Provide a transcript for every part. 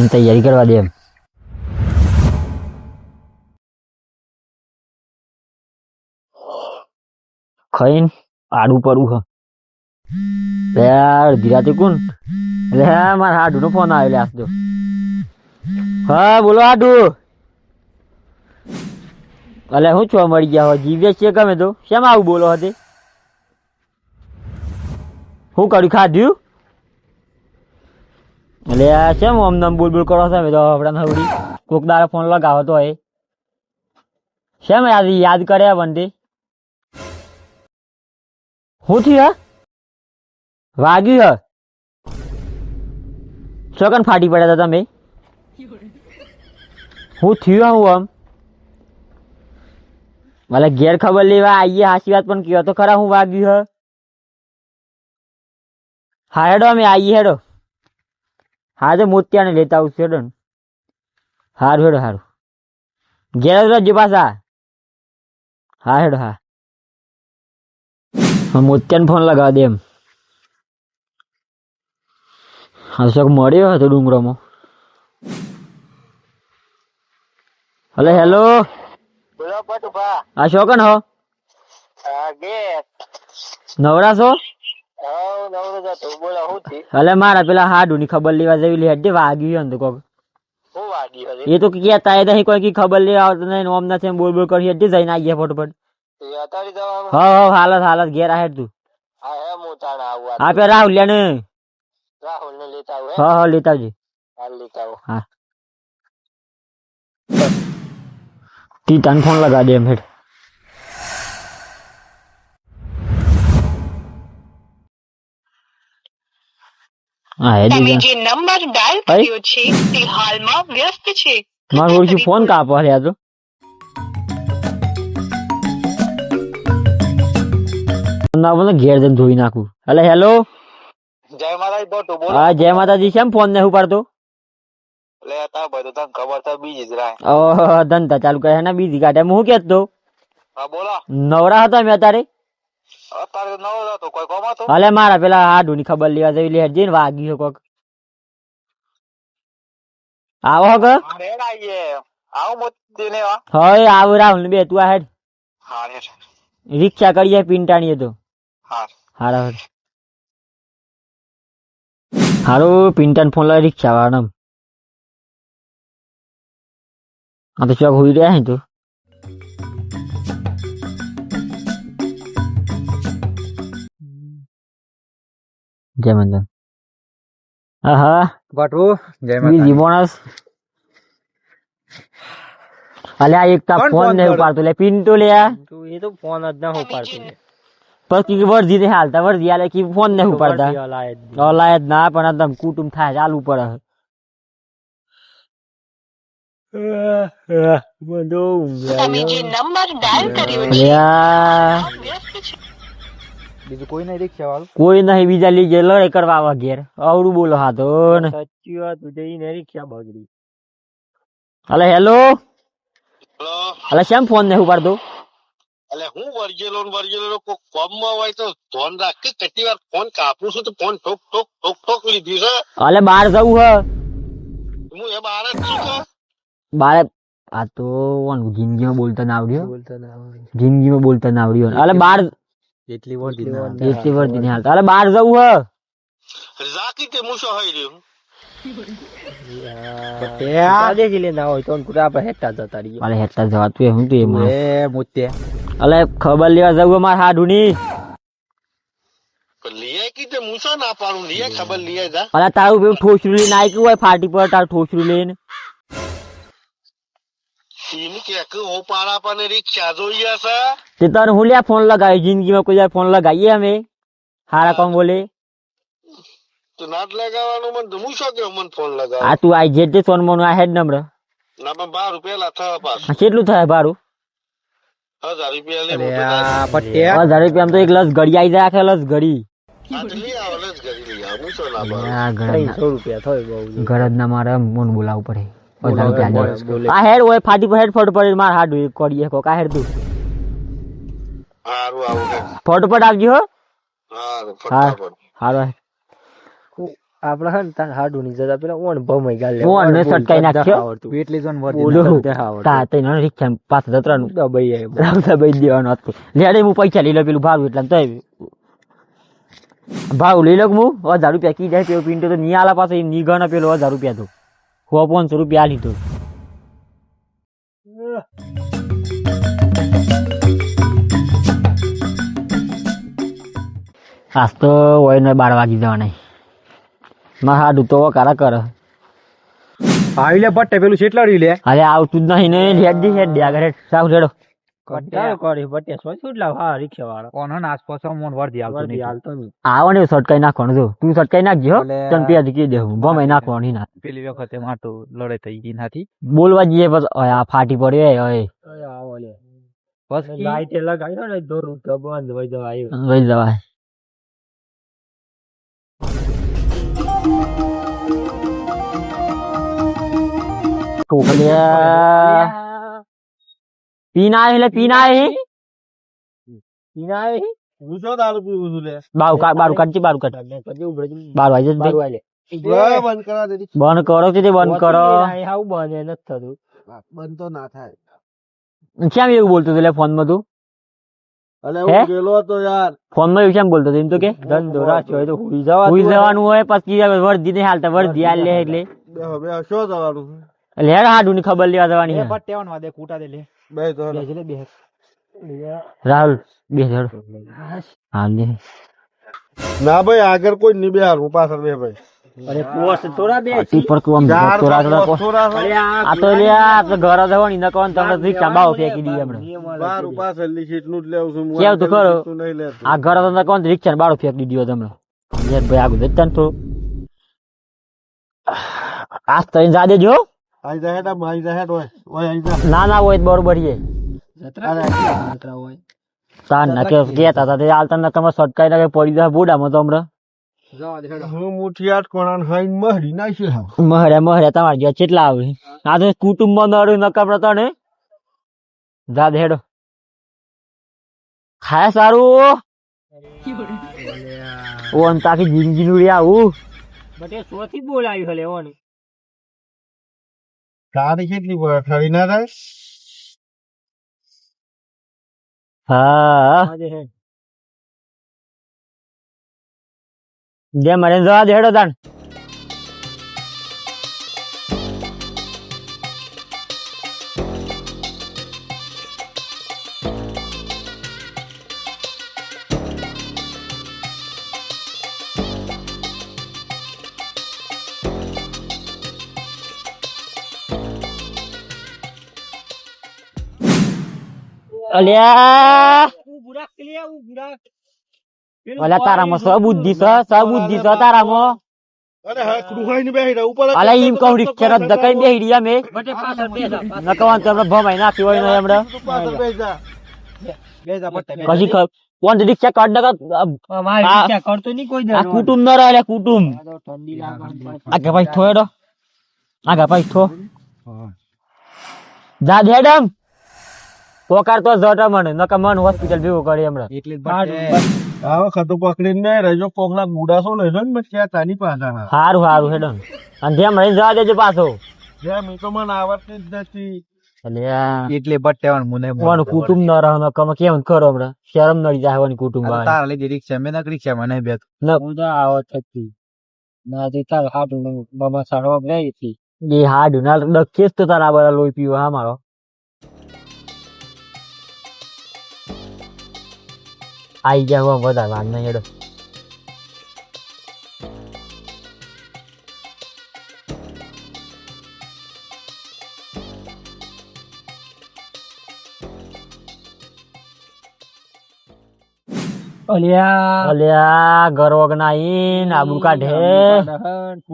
આની તૈયારી કરવા દે એમ. ખાઈને, આડું પડવું હ. લે, અડધી રાતે કોણ? લે, મારા હાડુ નો ફોન આવ્યો લે, આજ હા, બોલો હાડુ અલે, હું છો, મળી ગયા હો જીવ્યા છે ગમે તો? શેમ આવું બોલો હતી હું કર્યું, ખાધ્યું? એટલે છે કેમ આમ નામ બોલ બોલ કરો છો તો આપણા કોક દાડે ફોન લગાવો તો એ. શેમ યાદ યાદ કર્યા બંટી? હું થયું વાગ્યું, હે? ચોકન ફાટી પડ્યા હતા તમે? હું થયું, હે આમ? મને ઘેર ખબર લેવા આઈએ, હાચી વાત પણ કયો તો ખરા હું વાગ્યું, હ? હા, હેડો અમે આઈએ, હેડો. હા તો મોતિયાને લેતા આવશે છું હેડો ને હારું હેડો હારું. ઘેર જ પાછા. હા હેડો હા. મોતિયાને ફોન લગાવ દે એમ. હા શોક મળ્યો હતો ડુંગરોમાં. Hello hello. બોલો પટુભા આ શોકન હો. નવરા છો? હું હલે મારા પેલા હાડુની ખબર લેવા જેવી લે હેડે વાગ્યું હે તો કોક. હું એ તો કહેતા એ નહીં કોઈ કી ખબર લેવા આવતો નહીં ઓમ નથી બોલ બોલ કરી હેડે જઈને ફટોફટ. એ અતારી જવાનું હા હા હાલત હાલત ઘેર આ હેડ તું. હા હે હું આવું પે રાહુલ લેને રાહુલ ને. લેતા આવું હા? હા લેતા આવજે. હાલ લેતા આવું. હા. તી તને ફોન લગા દે એમ હેડ. તમે જે નંબર ડાયલ કર્યો છે તે હાલમાં વ્યસ્ત છે. મારું ઓળખ્યું ફોન કાપો રે આ તો ના બોલે ઘેર જઈને ધોઈ નાખું. અલે હેલો. જય માતાજી બોલો હા જય માતાજી કેમ ફોન ને ઉપાડતો? લે તા બધું તને ખબર તો બીજી જ રાય ઓહો ધંધા ચાલુ કરે ને બીજી કાઢે હું કેતો? હા બોલો. નવરા હતા મેં અત્યારે? અત્યારે નવો હતો કોઈ કોમ હતો? મારા પેલા હાડુની ખબર લેવા જઈ લે જઈને વાગ્યું કોક. આવો રેડ આવીએ. મોતી લેવા હોય આવો રાહુલ ને બે તું આ હેડ. હા રિક્ષા કરીએ પિંટાણીએ તો. હા. હારા હેડ હારું પિંટાને ફોન લાવી રિક્ષા વાળા આ તો ચોક હોઈ રહ્યા હે તો. જય મંદન આહા. ભટુ જય બીજી બોનસ અલ્યા એક તા ફોન નહીં? ઉપાડતો લે પિન્ટુ લે તું એ તો ફોન જ ના ઉપાડતો. પછી વર્ધી ને હાલતા વર્ધી આલે કી ફોન ને ઉપાડતા. ઓલાય જ ના પણ એકદમ કુટુંબ થાય ચાલુ પડે. તમે જે નંબર ડાયલ કર્યો છે. બીજું કોઈ નહીં રિક્ષા વાળું કોઈ નહીં બીજા લીજે લડાઈ કરવા આવા ઘેર. અવડું બોલો હા તો ને. સાચી વાત જઈને રિક્ષા બગડી અલે હેલો હેલો. અલે શેમ ફોન ને ઉપાડતો અલે હું વર્જેલો ને કો કોમમાં હોય તો ધોન રાખ. કે કેટલી વાર ફોન કાપું છું તો ફોન ઠોક ઠોક ઠોક ઠોક લીધી છે. અલે બાર જવું હ. હું એ બહાર જ છું બારે આ તો ઓન જિંદગીમાં બોલતા ના આવડ્યો. બોલતા ના આવડે. જિંદગીમાં બોલતા ના આવડ્યો. અલે બાર એટલી વર્દી ના આવડે. એટલી વર્ધી નહીં હાલતા અલે બાર જવું હ. રાખી તે હું શું હોય રહ્યું ત્યાં દેખી લે ના હોય તો કુડા આપણે હેઠા જતા રહીએ. અલે હેઠા જવાતું એ હું તો એમાં એ મોતે અલે ખબર લેવા જવું માર હાડુની. પણ લીએ કીધે હું શું ના પાડું લીએ ખબર લીએ જા. અલે તારું પેલું ઠોસરું લઈને આવી હોય ફાટી પર તારું ઠોસરું લઈને. એની કે કે ઓ પાડા રિક્ષા જોઈએ છે તે તને હું લ્યા ફોન લગાવી જિંદગીમાં કોઈ ફોન લગાવીએ અમે હારા કોમ બોલે તો નાટ લગાવવાનું મને હું શું કે મને ફોન લગાવ આ તું આઈ જે તે સોન મોનું આ હેડ નંબર ના પણ બાર રૂપિયા થયા પાસ કેટલું થાય ભાડું હજાર રૂપિયા લે હજાર રૂપિયા તો એક લસ ઘડી આવી જાય આખે લસ ઘડી હા તો લઈ આવો લસ ઘરી લઈ આવો હું શું ના ઘર ત્રણસો રૂપિયા થાય બહુ ઘર જ ના મારે મન બોલાવવું પડે આ હેડ ફાટી પર હેડ ફટ પડે માર હાડું કોડીએ કોક આ હેડ તું. હારું આવું ફોટો ફટોફટ આવજો હો. હારું ફટાફટ. હારો હેડ. હે તાર હાડું ની જતા પેલા ઓણ ભમાઈ ગાલે ઓણ ને સટકાઈ નાખ્યો. એટલી જોન ઓલું. તા તઈ ના રિક્ષા પાછા જતરાનું. દબાઈ આવ્યો રાવતા ભાઈ દેવાનો હતો. લેડે હું પૈસા લઈ લો પેલું ભાવ એટલે તો ભાવ લઈ લો હું? હજાર રૂપિયા કી જાય પેલો પિન્ટો તો ની આલા પાસે ની પેલો હજાર રૂપિયા તો. સો પાંચસો રૂપિયા લીધો આજ તો હોય ને બાર વાગી જવાના મારા હાડું તો કારા કર. આવી લે ભટ્ટે પેલું છેટલાડી લે? અરે આવતું જ નહીં ને હેડ દી હેડ દે આગળ સાવ રેડો. કંટાળો કરી પટ્ટે સો લાવ હા રિક્ષા વાળો કોનો ને આસપાસ મોન વર્દી આવતો નહીં. હાલતો નહીં. આવો ને સટકાઈ નાખવાનું જો. તું સટકાઈ નાખજો તન ભલે. તને દે કહી નાખવાની ના પેલી વખતે માટું લડાઈ થઈ ગઈ નાથી. બોલવા જઈએ બસ. આ ફાટી પડ્યો ઓય. ઓય આવો લે. બસ લાઈટ લગાવ્યો ને દોરું તો બંધ વઈ જવા આવ્યો વઈ જવાય. ટોકલિયા પીના આય એટલે પીના આય પીના આવે હું દારૂ પીવું છું લે? બાર કા બાર કાઢજી બાર કાઢ બાર વાજે બાર જ બારું આવી જશે બારું આલે બંધ કરા દે બંધ કરો છે તે બંધ કરો. આવું બંધ નથી થતું. બંધ તો ના થાય. કેમ એવું બોલતો એટલે ફોનમાં તું? અલે હું ગયેલો હતો યાર. ફોનમાં કેમ બોલતો એમ તો કે ધંધો રાખ્યો હોય તો હુઈ જવા હુઈ જવાનું હોય પછી વર્ધી નહીં હાલતા વર્ધી હાલ લે એટલે. બેહો બેહો શું જવાનું? એટલે હેડ હાડું ની ખબર લેવા જવાની છે કૂટા દે લે. બે તો રાહુલ બે હેડ હા લે ના ભાઈ આગળ કોઈ નહીં બેહાર હું પાછળ બે ભાઈ. અરે પોસ્ટ થોડા બે તી પર કોમ થોડા થોડા પાંચ વસ્તુ રાખો. અરે આ આ તો લે આ તો ઘર જવાની ન તમને રિક્ષા બાવ ફેંકી હમણાં બાર જ લેવું છું તો ખરું. લેતો. આ ઘર તો કોણ રિક્ષા બાળો ફેંકી દીધી તમને યાર ભાઈ આગળ જતા થોડું આજ તો જા દેજો આઈ જા હેડ આઈ જા ઓય ઓય આઈ જા. ના ના હોય બરોબર છે. જતરા હોય? તાન ના કે કેતા હતા તે હાલતા ન કમર સટકાઈ નાખે પડી જાય બોડામાં તો હમણાં. હું કોણાને નાખી તમારે કેટલા આવે? આ તો કુટુંબમાં નડ્યું નકર પડતા ને જા દે ખાય સારું. ઓન તાકી જિંદગી નું આવું. બટ સોથી બોલાવ્યું હલે ઓન. તારી કેટલી ઠરી ના થાય હા જે મરે જવા દે હેડો તાણ. અલ્યા. અલ્યા તારામાં સબુદ્ધિ સ સબુદ્ધિ સ તારામાં અલ્યા ઈમ કહું રિક્ષા રદ કઈ બેહી રહ્યા મેં નકવાન તમને ભમાઈ નાખી હોય ને હમણાં બે કશી ખબર? કોણ રિક્ષા કાઢ નકર મારી આ- કરતો નહીં કોઈ આ કુટુંબ ન રહે કુટુંબ. આગા ભાઈ થો આગા ભાઈ થો. જા દે હેડમ પોકાર તો જટ મને નકર મન હોસ્પિટલ ભેગું કરી હમણાં. એટલી આ વખત પકડીને નહીં રહેજો કોકના ગુડાસો લેજો ને પછી તાની પાછા. સારું હારું હારું હેડમ અને જેમ રહી જવા દેજો પાછો. જેમ એ તો મને આવડતી જ નથી. અલ્યા એટલી મુને કુટુંબ ન રહે નકર કેમ કરો હમણાં? શરમ નડી જાય વાની કુટુંબ તારા રિક્ષા મેં ના રિક્ષા મને બે ઉદા આવત હતી. ના તે તાર હાડું બાબા સાડવા બે હતી. એ હાડું ના ડખે તો તારા બધા લોહી પીવો હા મારો. આઈ ગયા હું બધા વાર નહીં હેડો. અલ્યા. અલ્યા ગરવગ ના ઈન આબુ કાઢે.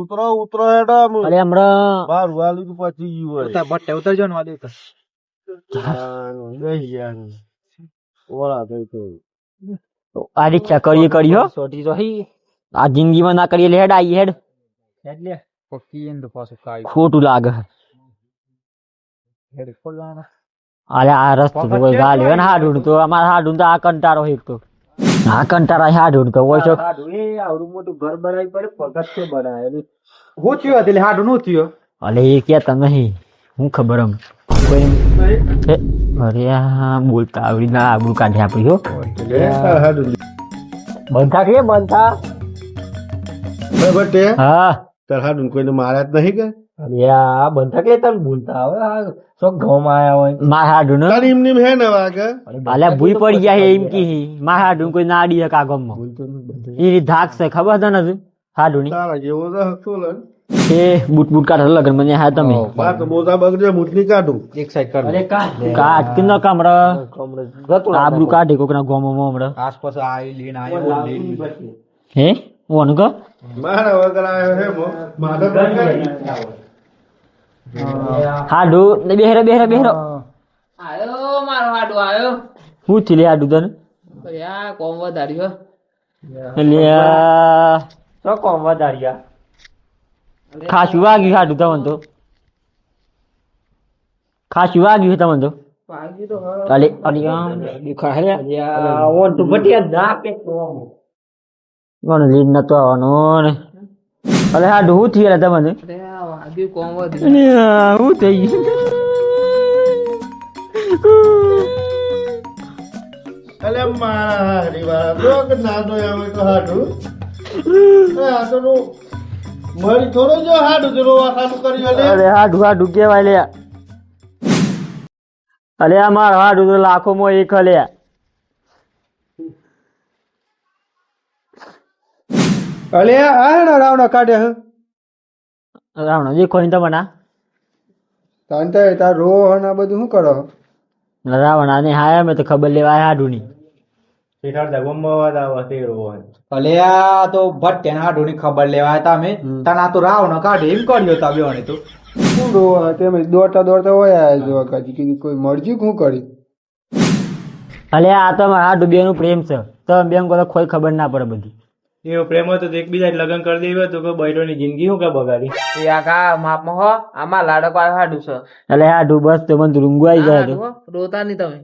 ઉતરો ઉતરો હેડો હમણાં બાર વાલી તો ગયું હોય. ઉતરજો ને બેહી ગયા. ઓળા થઈ તો આ રિક્ષા કરીએ કરીયો સોટી તો હી આ જિંદગીમાં ના કરીએ એટલે હેડ આઈ હેડ એટલે પક્કી એને તો પાછું કાઢ્યું ખોટું લાગે હેડ ખોલવાના અરે આ રસ્તો તો કોઈ ગાલ્યો ને હાડું તો અમારા હાડું તો આ કંટારો એક તો હા કંટાળા હાડું તો હોય છો હાડું એ આવડું મોટું ઘર બનાવી પડે પગત છે બનાવે હું થયો એટલે હાડું નું થયો અલે એ કેતા નહીં હું ખબર એમ કોઈ અરે આ બોલતા આવડી ના આબરું કાઢી આપડી હો. બંધા કે બંધા? તે હા. તાર હાડું કોઈને માર્યા જ નહીં કે? અરે આ બંધા કે તને બોલતા આવે આ સો ઘઉં આયા હોય. માર હાડું ને? તાર એમ નેમ હે ને વાગે અલ્યા ભૂઈ પડી જાય એમ કી. માર હાડું કોઈ નાડી હે કાગમ. માં એ ધાક છે ખબર છે ને હાડું ની તારા જેવો તો હતો લે એ બુટ બુટ કાઢ લગન મને હા તમે. તો બોધા બગડે મૂઠની કાઢું. એક સાઈડ કાઢ અરે કા કાઢ કિનો કામડા. કમરે ગતું આબરું કાઢે કોક ના ગોમો મોમડા આસપાસ આઈ લીન આઈ લીન હે? ઓન કો મારા વગર આયો હે મો. મારા વગર હાડું ને બેહરો બેહરે બેહરો. આયો મારો હાડો આયો. હું થી લે હાડુ તને? યા કોમ વધાર્યો એટલે શું કોમ વધાર્યા? ખાસું વાગ્યું હાડું તમને તો. ખાસું વાગ્યું તમને તો. અલે આમ. હે. આ તો. બટિયા ના આમ. કોણ લીડ નતો આવવાનો ને? અલે હાડું હું થી તમને? અરે વાગ્યું કોમ વધ્યું અલે આ હું થઈ ગયું? અલે મારા હરીવાળા જો કે નાનો આવે તો હાડું આ તો નું મરી થોડો જો હાડું જો રોવા ખાનું કર્યું લે અરે હાડું હાડું કેવાય લે અલે આ માર હાડું તો લાખો મો એક લે અલે આણો રાવણો કાઢે હ. રાવણો જે કોઈ તમને તાન તે તાર રો હન બધું શું કરો રાવણ આને હાયા મે તો ખબર લેવા હાડું ની તો ને હાડું ની ખબર લેવા હતા અમે. તને આ તો રાવણો કાઢે એમ કર્યો તા બેવાને તો. શું રો તમે દોડતા દોડતા હોય જો કાજી કીધું કોઈ મરજી શું કરી? અલે આ તો મારા હાડું બેનું પ્રેમ છે. તમે બેમ કોઈ કોઈ ખબર ના પડે બધી. એવો પ્રેમ હતો તો એકબીજા લગ્ન કરી દેવી તો કે બૈરોની જિંદગી શું કે બગાડી? એ આ કા માપમાં હો આમાં લાડક હાડું છે. એટલે હાડું બસ તો મને રૂંગુ આવી જાય હો, રોતા નહીં તમે.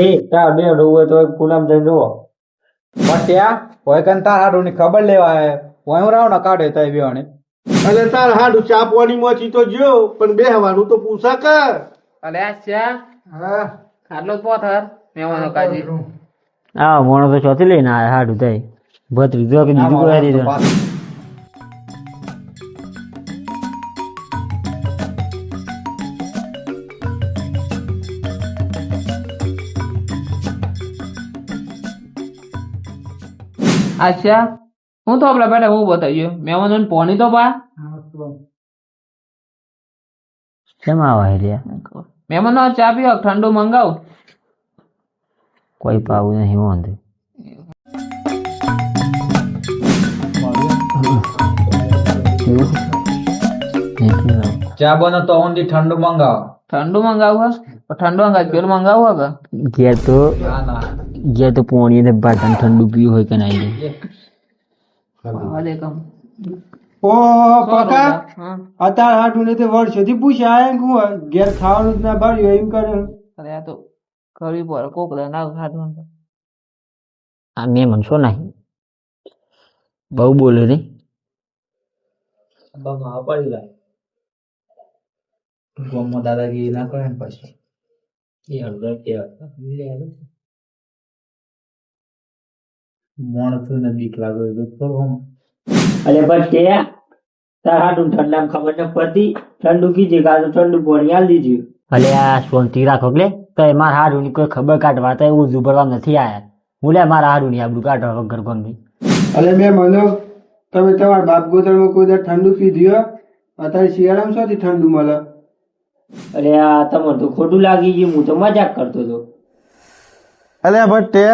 એ તાર બે રોવું હોય તો પૂનમ જઈને જુઓ. પણ ત્યાં હોય કન તાર હાડું ની ખબર લેવા હે હોય હું ના કાઢે તય બેવાને અને તાર હાડું ચાપવાની મોચી તો જો પણ બેહવાનું તો પૂછા કર. અલે આ ચા ખાટલો જ પોથર મેવાનો કાજી આ મોણો તો ચોથી લઈને આ હાડું તય. ભત્રી જો કે બીજું કોઈ હારી અચ્છા. હું તો આપડે બેટા હું બતાવ્યો મહેમાનો પોણી તો પા. કેમ આવા રે મહેમાનો ચા પીઓ ઠંડુ મંગાવ. કોઈ પાવું નહીં વાંધો. ચા બનો તો ઊંધી ઠંડુ મંગાવો. ઠંડુ મંગાવું ઠંડુ મંગાવ પેલું મંગાવું કે? ઘેર તો? ના ના. ઘેર તો પોણી ને બાટાને ઠંડુ પીવું હોય કે નહીં ઓ પકા. હા. અત્યારે હાડું ને તે વર્ષોથી પૂછ્યા આયા કે હું ઘેર ખાવાનું જ ના ભાડ્યું એમ કરે. અરે આ તો કરવી પડે કોક દા ના ખાધું આ મેં મનશો નહીં બહુ બોલે રે બમા પડી લાય. ગોમમાં દાદાગીરી ના કરે ને પછી. એ હળદર કેવાય મોણસું ને બીક લાગે તો થોડું અરે બસ કે તાર હાડું ઠંડા ખબર ન પડતી. ઠંડુ કીજે કાં તો ઠંડુ પાણી આલ દીજે અલે આ શાંતિ રાખો એટલે તો એ મારા હાડું ની કોઈ ખબર કાઢવા તો એવું ભરવા નથી આયા. હું લે મારા હાડું ની આબડું કાઢવા વગર કોણ બી અલે મેં મને તમે તમારા બાપ ગોતરમાં કોઈ દર ઠંડુ પીધું અત્યારે શિયાળામાં શોથી ઠંડુ મળે? અરે આ તમારે તો ખોટું લાગી ગયું. હું તો મજાક કરતો હતો. અલે ભટ્ટે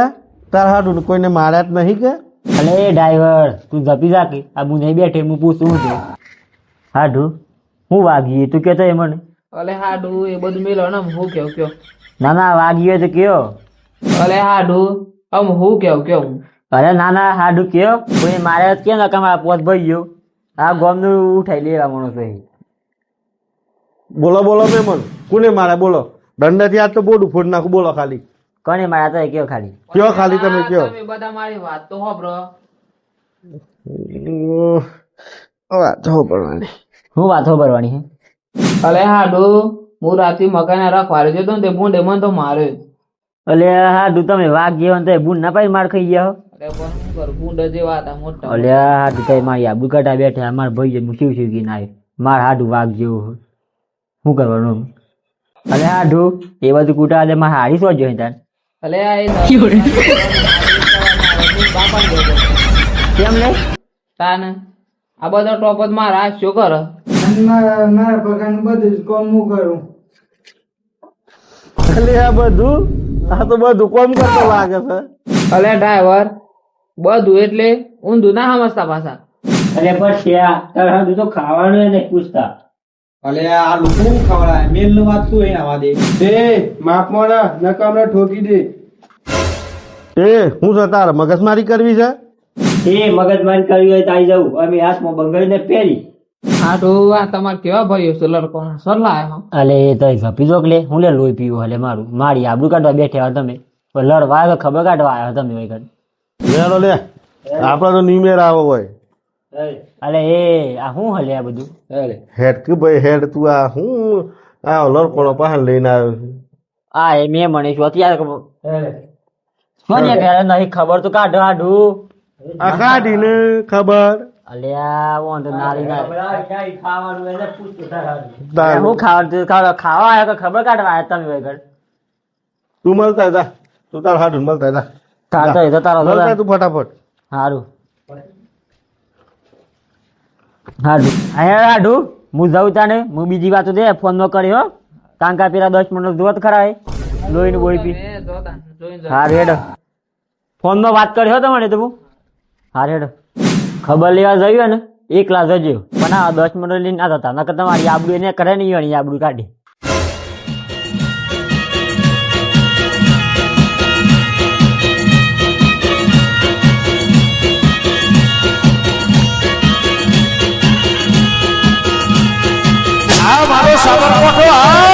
તાર હાડું કોઈને માર્યા જ નહીં કે? અલે ડ્રાઈવર તું જપી જા કે. આ હું નહીં બેઠે હું પૂછું છું. હાડુ હું વાગી તું કેતો એ મને. અલે હાડુ એ બધું મેલો ને હું કેવું કયો ના ના વાગી તો કયો. અલે હાડુ આમ હું કેવું કેવું. અરે ના ના હાડુ કયો. કોઈ મારે કે ના કમા પોત ભાઈ ગયો. આ ગોમનું ઉઠાઈ લેવા માણસો એ બોલો બોલો મેમન. કોને મારા બોલો. દંડથી આજ તો બોડું ફોડ નાખું. બોલો ખાલી. કોને મારા તો કયો ખાલી? કયો ખાલી તમે કયો? તમે બધા મારી વાત તો ઉહ, વાત હો વાતો ભરવાની હે? અલે હાડુ હું રાતે મકાને રખવાડે જતો ને તે ભૂંડે મને તો મારે. અલે હા તમે વાઘ જેવો તો બુન ના પાઈ માર ખાઈ ગયા હો. શું જેવા મોટા અલે હા તું મારી આબુ કાઢા બેઠા અમારા ભાઈ છે શિવ શિવ કી ના માર હાડું વાઘ જેવું શું કરવાનું? અલે હાડું એ બધું કૂટા અલે મારે હારી સોજો તાર? અલે આ એ કેમ લે તાને આ બધા ટોપ જ મારા શું કરે? મારા બધું જ કોમ હું કરું. આ બધું? આ તો બધું કોમ કરતો લાગે છે. અલે ડ્રાઈવર બધું એટલે ઊંધું ના સમજતા પાછા. અરે ભટ્ટિયા તાર હાડું તો ખાવાનું એને પૂછતા. અલે આ લોકો હું ખવડાય મેલનું વાત શું આવા દે? એ ના નકામના ઠોકી દે. એ હું છે તાર મગજમારી કરવી છે? એ મગજમારી કરવી હોય તો આવી જવું અમે હાથમાં બંગાળીને પહેરી. હાડુ આ તમારે કેવા ભાઈઓ છે લડકો? સરલા એમાં અલે એ તો લે. હું લે લોહી પીવું હલે મારું. મારી આબરૂ કાઢવા બેઠ્યા હો તમે. લડવા આવ્યો ખબર કાઢવા આવ્યા તમે લે. આપડે તો નિમેર આવો હોય. અલે એ આ શું હલે આ બધું? હેડ કે ભાઈ હેડ તું આ હું આ લડકોનો પાસે લઈને આવ્યો આ એ મેં મને શું અત્યારે ખબર. શું કરે નહીં ખબર તો કાઢ આડું. આ કાઢીને ખબર. અલ્યા વાંધો નારી ના ખાવાનું એને પૂછતું હું ખાવા આવ્યો ખબર કાઢવા આવ્યા તમે તું મળતા જા. તું તાર હાડું મળતા જા. તાર તો એ તો તારો તું ફટાફટ. હારું. હાડું. અહીંયા હાડું. હું જાઉં તાને. હું બીજી વાતો દે. ફોન નો કર્યો કાંકા પેલા દસ મિનિટ જોત ખરા લોહી ને પી. હાર, હેડ. ફોનમાં વાત કર્યો તમારે તો હું. હેડ. ખબર લેવા જઈએ ને. એકલા જજો. પણ આ દસ મિનિટ લઈને ના થતા નકર તમારી આબડું એને કરે નહીં આબડું કાઢી. સાબરકોઠો આ